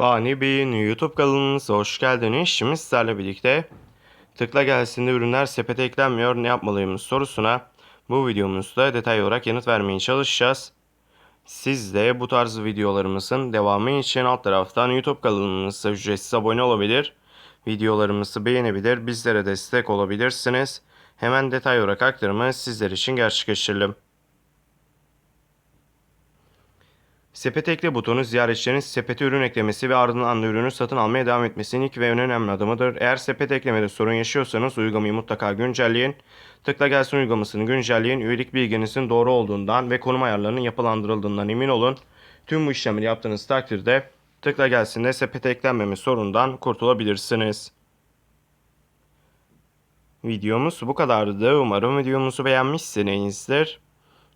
Fani Bey'in YouTube kanalımıza hoş geldiniz. Şimdi sizlerle birlikte tıkla gelsin de ürünler sepete eklenmiyor ne yapmalıyım sorusuna bu videomuzda detay olarak yanıt vermeye çalışacağız. Siz de bu tarz videolarımızın devamı için alt taraftan YouTube kanalımıza ücretsiz abone olabilir. Videolarımızı beğenebilir, bizlere destek olabilirsiniz. Hemen detay olarak aktarımı sizler için gerçekleştirelim. Sepet ekle butonu ziyaretçilerin sepete ürün eklemesi ve ardından da ürünü satın almaya devam etmesinin ilk ve en önemli adımıdır. Eğer sepet eklemede sorun yaşıyorsanız uygulamayı mutlaka güncelleyin. Tıkla gelsin uygulamasını güncelleyin. Üyelik bilginizin doğru olduğundan ve konum ayarlarının yapılandırıldığından emin olun. Tüm bu işlemleri yaptığınız takdirde tıkla gelsin de sepete eklenmeme sorundan kurtulabilirsiniz. Videomuz bu kadardı. Umarım videomuzu beğenmişsinizdir.